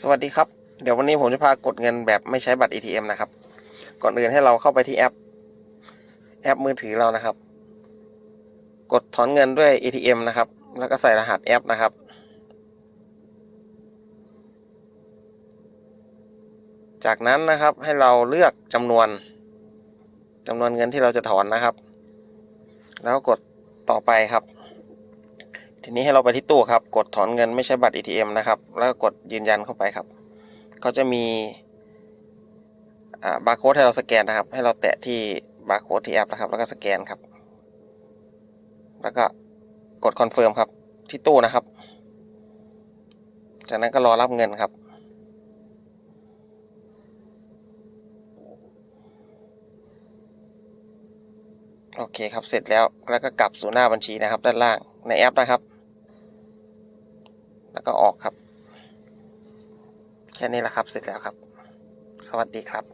สวัสดีครับ เดี๋ยววันนี้ผมจะพากดเงินแบบไม่ใช้บัตร ATM นะครับ ก่อนอื่นให้เราเข้าไปที่แอป แอปมือถือเรานะครับ กดถอนเงินด้วย ATM นะครับ แล้วก็ใส่รหัสแอปนะครับ จากนั้นนะครับให้เราเลือกจำนวนจำนวนเงินที่เราจะถอนนะครับ แล้วกดต่อไปครับ ทีนี้ให้เราไปที่ตู้ครับ กดถอนเงินไม่ใช่บัตร ATM นะครับ แล้วก็กดยืนยันเข้าไปครับเขาจะมีบาร์โค้ดให้เราสแกนนะครับ ให้เราแตะที่บาร์โค้ดที่แอปนะครับ แล้วก็สแกนครับ แล้วก็กดคอนเฟิร์มครับที่ตู้นะครับ จากนั้นก็รอรับเงินครับ โอเคครับ เสร็จแล้ว แล้วก็กลับสู่หน้าบัญชีนะครับ ด้านล่างในแอปนะครับ แล้วก็ออกครับ แค่นี้แหละครับเสร็จแล้วครับ สวัสดีครับ